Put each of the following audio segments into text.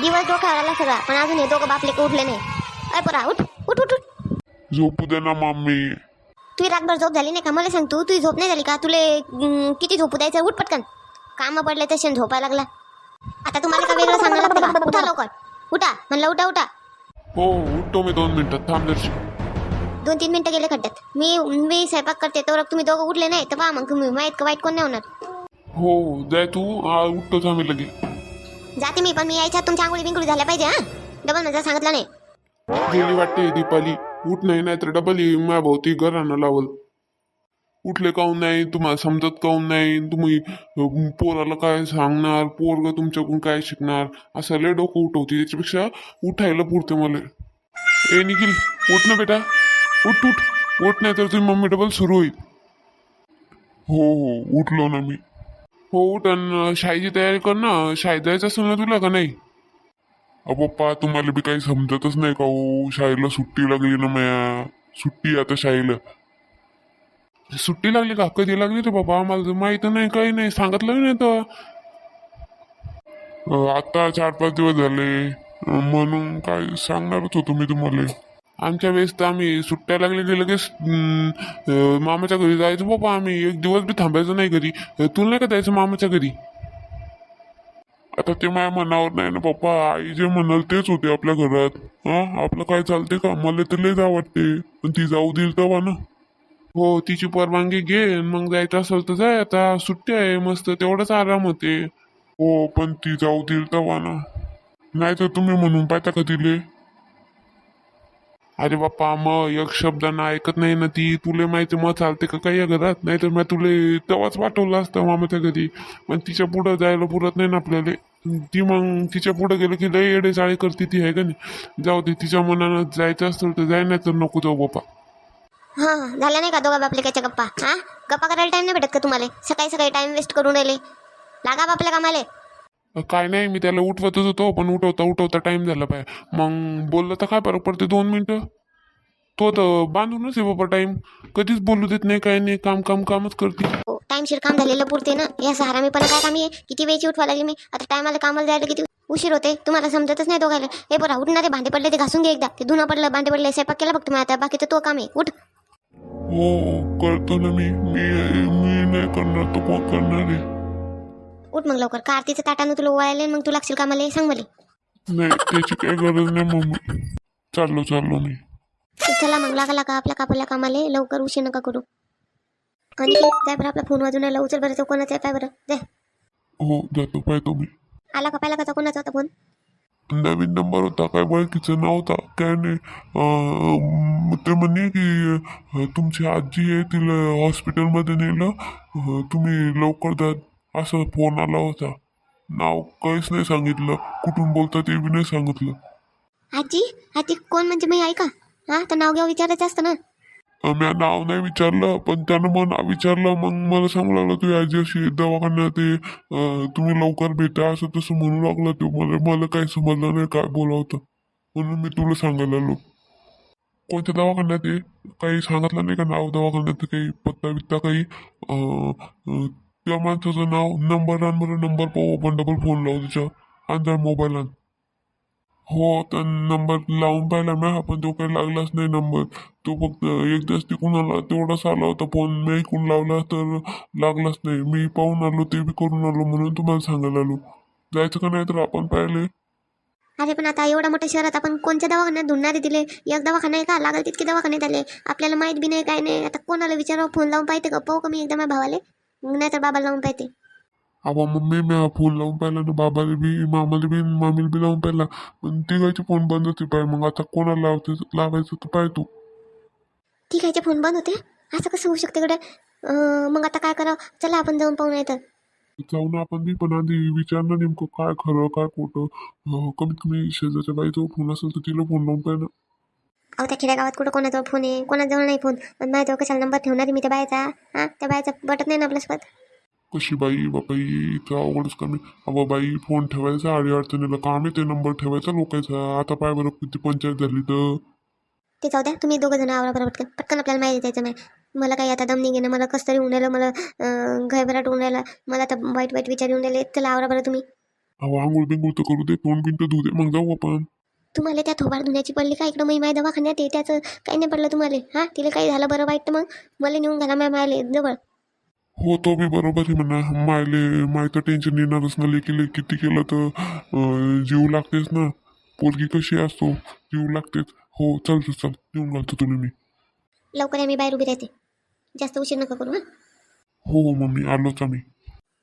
दिवस डोक्यावर आला सगळा पण अजून हे दोघं बापले उठले नाही? अय पोरा उठ उठ उठ उठ. झोपू दे ना मम्मी. तुझी रातभर झोप झाली नाही का? मला सांग तू तुझी झोप नाही झाली का? तुले अं, किती झोपू द्यायचं? उठ पटकन. कामं पडले तसे झोपायला लागला. आता तुम्हाला का वेगळं सांगायला लागतं का? उठा लवकर. उठा म्हणलं उठा उठा. हो उठतो मी दोन मिनिटात थांब दोन तीन मिनिटं गेले खड्ड्यात. मी मी स्वयंपाक करते तर तुम्ही दोघं उठले नाही तर पहा मग तुम्ही माहीत का वाईट कोण नाही होणार? हो जाय तू. आ, उठतोच आम्ही लगे जाते मी पण मी यायच्या तुमच्या आंघोळी बिंगोळी झाल्या पाहिजे हा? डबल माझा सांगितलं नाही. गेली वाटते दीपाली. उठ नाही नाहीतर डबल ही माझ्या भोवती घरानं लावल. उठले काहून नाही तुम्हाला समजत काहून नाही तुम्ही अं, पोराला काय सांगणार पोरग तुमच्याकडून काय शिकणार? असं लय डोकं उठवते त्याच्यापेक्षा उठायला पुरते मला. ए निखिल उठ ना बेटा. उठ उठ. उठ नाही तर तुझी मम्मी डबल सुरू होईल. हो हो उठलो ना मी. हो उठ आणि शाळेची तयारी कर ना. शाळेत जायचं असेल ना तुला का नाही? अ पप्पा तुम्हाला बी काही समजतच नाही का हो? शाळेला सुट्टी लागली ना माया. सुट्टी आता शाळेला सुट्टी लागली का? कधी लागली रे बाबा? मला माहीत नाही काही नाही. सांगितलं नाही तर. आता चार पाच दिवस झाले. म्हणून काय सांगणारच होतो मी तुम्हाला. आमच्या वेळेस तर आम्ही सुट्ट्या लागल्या की लगेच मामाच्या घरी जायचो बाबा आम्ही. एक दिवस बी थांबायचं नाही घरी. तुला नाही का जायचं मामाच्या घरी? आता ते माझ्या मनावर नाही ना पप्पा आई जे म्हणाल तेच होते आपल्या घरात. हा आपलं काय चालते का? मला तर लय जा वाटते पण ती जाऊ देईल तेव्हा ना. हो तिची परवानगी घे मग जायचं असेल तर जाय. आता सुट्टी आहे मस्त. तेवढाच आराम होते. हो पण ती जाऊ देईल तेव्हा ना. नाही तर तुम्ही म्हणून पाहता का तिले? अरे बाप्पा मग एक शब्दानं ऐकत नाही ना ती. तुले माहिती मग चालते का काही या घरात नाही तर मग तुले तेव्हाच पाठवलं असतं मामाच्या घरी. पण तिच्या पुढं जायला पुरत नाही ना आपल्याला. ती मग तिच्या पुढं गेलं की लई येडे चाळे करते ती आहे का नाही? जाऊ दे तिच्या मनानं जायचं असेल तर जाय नाही तर नको जाऊ बाप्पा. हां झाल्या नाही का दोघा बापलेकाच्या गप्पा? हा? गप्पा करायला टाइम नाही भेटत का तुम्हाला? सकाळी सकाळी टाइम वेस्ट करून राहिले. लागा बापल्या कामाले. काय नाही मी त्याला उठवतच होतो पण उठवता उठवता टाइम झाला पाहिजे मग बोललं तर काय फरक पडते दोन मिनटं? तो तर बांधूनच आहे बाबा टाइम कधीच बोलू देत नाही काय नाही काम काम कामच करते. हो टाइमशीर काम झालेलं पुरते ना. या सहारा मी पण काय कामी आहे? किती वेळची उठवा लागली मी? आता टायमाला कामाला जायला किती उशीर होते तुम्हाला समजतच नाही दोघायला. हे बरं उठणारे भांडे पडले ते घासून घे एकदा. ते धुणं पडलं भांडे पडले स्वयंपाक केला फक्त मी आता बाकीचं तो काम आहे. उठ. हो करतो ना मी. मी मी नाही करणार तो कोण करणार आहे? उठ मग लवकर. का आरतीचं ताटानं तुला ओवायला मग तू लागशील कामाला? सांग मला. नाही त्याची काही गरज नाही मम्मी. चाललो चाललो मी. चला मग लागा लागा आपल्या कापल्या कामाला? लवकर उशीर नका करू. आणि जाय बरं आपला फोन वाजून राहिला उचल बरं तो कोणाचा आहे? पाय बरं. जाय. हो जातो पाहतो मी. आला का? पाहिला का तो कोणाचा होता फोन नवीन नंबर होता काय ओळखीचं नाव होता? काय नाही अं, ते म्हणे की अं, तुमची आजी आहे तिला हॉस्पिटलमध्ये नेलं. अं, तुम्ही लवकर जा असं फोन आला होता. नाव काहीच नाही सांगितलं. कुठून बोलता ते बी नाही सांगितलं. आजी आजी कोण म्हणजे मी ऐका. हा तर नाव घ्या विचारायचं असतं ना. म्या नाव नाही विचारलं पण त्यानं मग विचारलं मग मला सांगू लागलं तुझी आजी अशी दवाखान्यात तुम्ही लवकर भेटा असं तसं म्हणू लागलं ते मला. मला काही समजलं नाही काय बोलावतं म्हणून मी तुला सांगायला आलो. कोणत्या दवाखान्यात आहे? काही सांगितलं नाही का नाव दवाखान्यात? काही पत्ता बित्ता काही त्या माणसाचं नाव नंबर आण बरं नंबर पाहू आपण डबल फोन लावू त्याच्या आणि त्या मोबाईल आण हो तर नंबर लावून पाहिला मॅ पण तो काही लागलाच नाही नंबर तो फक्त एकदाच तिकून आला तेवढाच आला होता फोन मी ऐकून लावला तर लागलाच नाही. मी पाहून आलो ते बी करून आलो म्हणून तुम्हाला सांगायला आलो. जायचं का नाही तर आपण पाहिले. अरे पण आता एवढ्या मोठ्या शहरात आपण कोणत्या दवाखान्यात धुंडणारे दिले? एक दवाखाना आहे का? लागल तितके दवाखाने झाले. आपल्याला माहीत बी नाही काय नाही. आता कोणाला विचारावं? फोन लावून पाहिजे का? पाहू का मी एकदा माझ्या भावाले? नाही तर बाबाला लावून पाहिजे अबा मम्मी मी फोन लावून पाहिला ना बाबाला बी मामाला बी मामीला बी लावून पाहिला. पण तिघायचे फोन बंद होते पाय मग आता कोणाला लावते लावायचं तर पाय तू. ठीक आहे फोन बंद होते? असं कसं होऊ शकते कडे मग आता काय करावं? चला आपण जाऊन पाहू नाही तर जाऊन आपण बी पण आधी विचारणं नेमकं काय खरं काय खोटं. अं, कमीत कमी शेजारच्या बाईजवळ फोन असेल तर तिला फोन लावून पाहिजे अहो त्या खेड्यागावात कुठं कोणाजवळ फोन आहे कोणाजवळ नाही फोन पण माझ्याजवळ कशाला नंबर ठेवणार मी त्या बायचा हां त्या बायचा बटत नाही ना आपल्यासोबत कशी बाई बाबाई इथं अवघडच कमी. अबा बाई फोन ठेवायचा आडी अडचणीला काम आहे ते नंबर ठेवायचा लोकांचा. आता पाय बरं किती पंचायत झाली तर. ते जाऊ द्या तुम्ही दोघं जण आवरा बरं पटकन पटकन आपल्याला माहिती द्यायचं नाही. मला काही आता दम नाही घेणं मला कसं तरी होऊन राहिलं मला घयभराट होऊन राहिला. मला आता वाईट वाईट विचार येऊन राहिले चला आवरा बरं तुम्ही. अहो आंघोळ बिंघोळ तर करू दे तोंड बिंट धुऊ दे मग जाऊ आपण. तुम्हाला त्या थोबाड धुण्याची पडली का? इकडं मी माझ्या दवाखान्यात आहे त्याचं काही नाही पडलं तुम्हाला. हा तिला काही झालं बरं वाईट मग? मला नेऊन घाला माझ्या मायले जवळ. हो तो बी बरोबर आहे म्हणा. मायले माय तर टेन्शन येणारच ना. लेकीले किती केलं तर अं, जीव लागतेच ना. पोरगी कशी असतो जीव लागतेच. हो चल चल चल. येऊन घालतो तुला मी. लवकर या मी बाहेर उभी राहते. जास्त उशीर नका करू हां. हो हो मम्मी. आलोच आम्ही.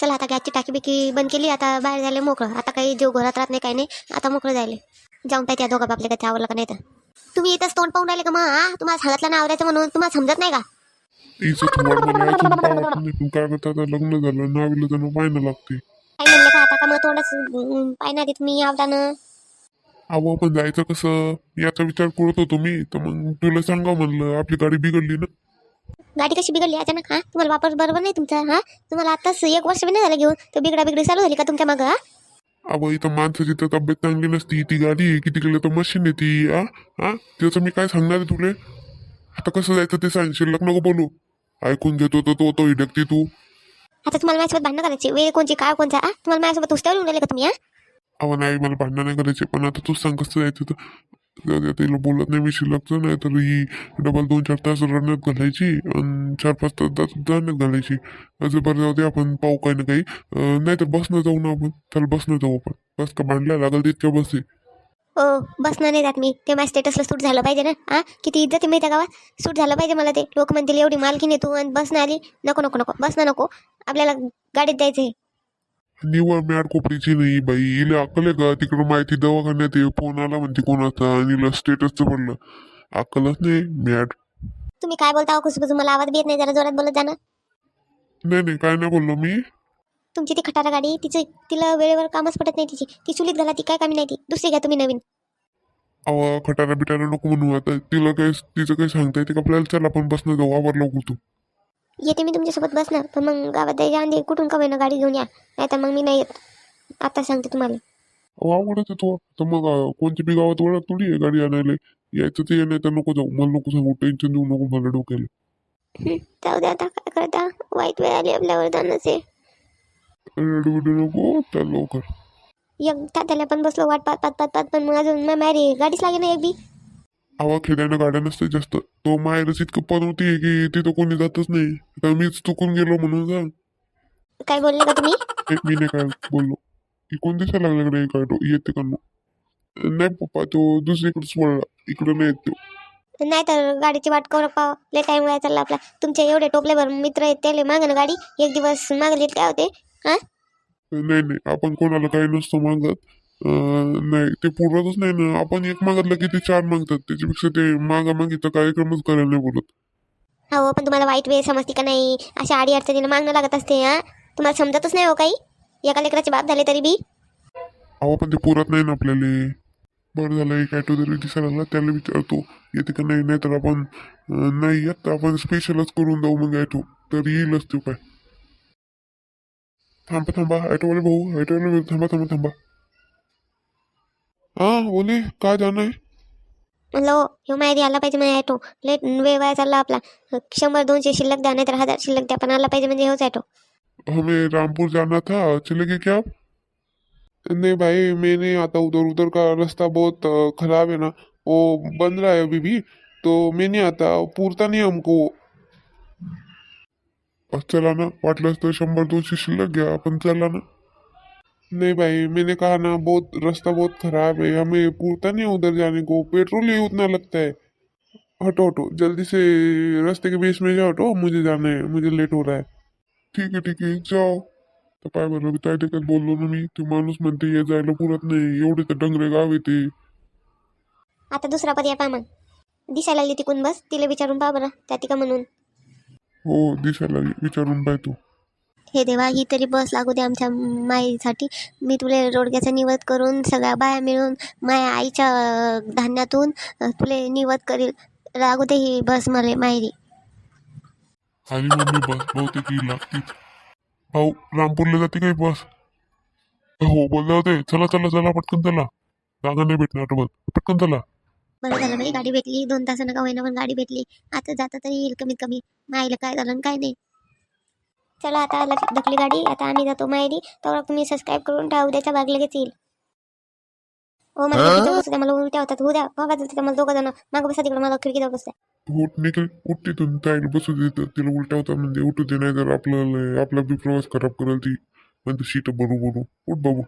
चला आता गॅसची टाकी बिकी बंद केली. आता बाहेर झाले मोकळं. आता काही जीव घरात राहत नाही काही नाही. आता मोकळं जायले. जाऊन पाहिजे त्या दोघा बापले काय आवडलं का नाही तर तुम्ही इथंच तोंड पाहून राहिले का मग हा? तुम्हाला सांगितलं ना आवरायचं म्हणून. तुम्हाला समजत नाही का? तिचं थोडं मला अजून पावत नाही पण काय करता? आता लग्न झालं नावीला पाहायला लागते. काय म्हणलं का आता? का मग तोंडच अं, पाहिना देत मी आवडानं अहो आपण जायचं कसं? याचा विचार करत होतो मी. तर मग तुला सांगा म्हणलं आपली गाडी बिघडली ना? गाडी कशी बिघडली अचानक हा? तुम्हाला वापर बरोबर नाही तुमचा हा? तुम्हाला आताच एक वर्ष बी नाही झालं घेऊन. तर बिगडा बिगडी चालू झाली का तुमच्या मागं हा? अहो इथं माणसाची तर तब्येत चांगली नसती. ती गाडी आहे किती केलं तर मशीन आहे ती आ? हा त्याचं मी काय सांगणार आहे तुले? आता कसं जायचं ते सांग शिल्लक नको बोलू. ऐकून घेतो तो तो तो हिडकती तू. आता तुम्हाला माझ्यासोबत भांडणं करायची वेळ कोणची काय कोणचा तुम्हाला माझ्यासोबत उस्त्यावर येऊन राहिले का तुम्ही अहो नाही मला भांडणं नाही करायचे पण आता तूच सांग कसं जायचं तर. जाऊ बोलत नाही मी शिल्लक नाही तर ही डबल दोन चार तास रडण्यात घालायची आणि चार पाच तास जात- जाण्यात घालायची. असं बरं जाऊ दे आपण पाहू काही ना काही. नाहीतर नाही तर बसनं जाऊ ना आपण. चल बसनं जाऊ आपण. बस का भांडल्या लागल तितक्या बस आहे. हो बसणार नाही जात मी. ते माझ्या स्टेटसला सूट झालं पाहिजे ना. हा? किती इज्जत आहे माहिती आहे गावात सूट झालं पाहिजे मला ते. लोक म्हणतील एवढी मालकी नाही तू. आणि बसनं आली. नको नको नको. बसनं नको. आपल्याला गाडीत जायचं आहे निवड मॅड कोपरीची नाही बाई हिला अक्कल आहे का तिकडं माहिती दवाखान्यात आहे फोन आला म्हणते कोणाचा आणि हिला स्टेटसचं पडलं अक्कलच नाही मॅड तुम्ही काय बोलता हो खुशबुजू मला आवाज बी येत नाही जरा जोरात बोलत जाणं नाही नाही काय नाही बोललो मी तुमची ती खटारा गाडी तिचं तिला वेळेवर कामच पडत नाही तिची ती चुलीत घाला ती काय कामी नाही ती दुसरी घ्या तुम्ही नवीन अहो खटारा बिटारा नको म्हणू आता तिला काय तिचं काही सांगता येते का आपल्याला चल आपण बसणं जाऊ आवर लवकर तू येते मी तुमच्यासोबत बसणार पण मग गावात आधी कुठून का गाडी घेऊन या. नाही तर मग मी नाही येत. आता सांगते तुम्हाला. आवडत तो. तर मग कोणती बी गावात ओळख थोडी आहे गाडी आणायला. यायचं ते नाही तर नको जाऊ. मला नको सांगू. टेन्शन देऊ नको मला डोक्याला. जाऊ द्या आता. काय करता? वाईट वेळ आली आपल्यावर जाणंच आहे रडू नको चल लवकर. एक तात्याला पण बसलो. वाट पात पात पात पात पण मग अजून मारी गाडीच लागे ना एक बी. अहो खेड्यानं गाड्या नसते जास्त. तो माहेरच इतकं पनवती की तिथं कोणी जातच नाही. तर मीच चुकून गेलो म्हणून सांग काय बोलले का तुम्ही? ए, मी नाही काय बोललो? इकडून दिसायला लागला नाही काय तो? येते का नाही पप्पा तो दुसरीकडेच वळला. इकडे नाही येत तो. नाही तर गाडीची वाट करू पाव लय टाइम वाया चालला आपला. तुमचे एवढे टोपलेभर मित्र आहेत त्याले माग ना गाडी? एक दिवस मागले काय होते हा? नाही नाही. आपण कोणाला काही नसतो मागत. अं, नाही ते पुरतच नाही ना. आपण एक मागितलं की ते चार मागतात. त्याच्यापेक्षा ते मागा मागितलं कार्यक्रमच करायला नाही बोलत. हो पण तुम्हाला वाईट वेळ समजते का नाही? अशा आडी अडचणीला मागणं लागत असते हा? तुम्हाला समजतच नाही हो काही? एका लेकराचे बाप झाले तरी बी? अहो पण ते पुरत नाही ना आपल्याला. बरं झालं एक ॲटो जरी दिसायला लागला त्याला विचारतो येते का नाही? नाही तर आपण अं, नाही येत तर आपण स्पेशलच करून जाऊ मग ॲटो. तर येईलच तो काय. थांबा थांबा ॲटोवाले भाऊ ॲटोवाले भाऊ थांबा थांबा थांबा. हा बोले काय जाणं आहे? म्हणलं हो ह्यो माहिती आला पाहिजे म्हणजे ॲटो लेट वेळ वाया चालला आपला. शंभर दोनशे शिल्लक द्या नाहीतर हजार शिल्लक द्या पण आला पाहिजे म्हणजे होच ॲटो हमें रामपुर जाना था चलेंगे क्या? आप नहीं भाई मैंने आता उधर उधर का रास्ता बहुत अ, खराब है ना. वो बन रहा है अभी भी तो मैं नहीं आता पूरता नहीं हमको. चला ना वाटलंच तर शंभर दोनशे शिल्लक घ्या आपण चला ना नहीं भाई मैंने कहा ना बहुत रास्ता बहुत खराब है हमें पूरता नहीं उधर जाने को पेट्रोल ही उतना लगता है। हटो हटो जल्दी से रास्ते के बीच में जाओ हटो मुझे जाना है मुझे लेट हो रहा है। ठीक है ठीक आहे जाओ। तर काय बरं काय त्याच्यात बोललो ना मी ते माणूस म्हणते ये जायला पुरत नाही एवढे तर डंगरे गाव येते आता दुसरा पर्याय पहा मग दिसायला लागली तिकून बस तिला विचारून पहा बरं त्या का म्हणून। हो दिसायला लागली विचारून तू। हे देवा ही तरी बस लागू दे आमच्या माईसाठी. मी तुला रोडग्याचा निवद करून सगळ्या बाया मिळून माझ्या आईच्या धान्यातून तुले निवद करील. लागू दे ही बस मला माहेरी आणि मम्मी बस बहुतेक ही लागते भाऊ रामपूरला जाते काही बस? हो बोलले होते चला चला चला पटकन चला. जागा नाही भेटणार डबल. पटकन चला. बरं झालं बाई गाडी भेटली. दोन तासानं का होईना पण गाडी भेटली. आता जाता तरी येईल कमीत कमी. माईला काय झालं आणि काय नाही. चला आता लग- धकली गाडी आता आम्ही जातो माहेरी. तर तुम्ही सबस्क्राईब करून ठेवा उद्याच्या भाग लगेच येईल. हो मला मला उलट्या होतात. होऊ द्या बाबा तिथे मला दोघं जण. मागं बसा तिकडे मला खिडकीजवळ बसू. द्या उठ निघेल उठ तिथून ताईला बसू देत तिला उलटा होता म्हणजे उठू दे नाही तर आपल्याला आपला बी प्रवास खराब करेल ती. म्हणते सीट बरू बरू उठ बाबू.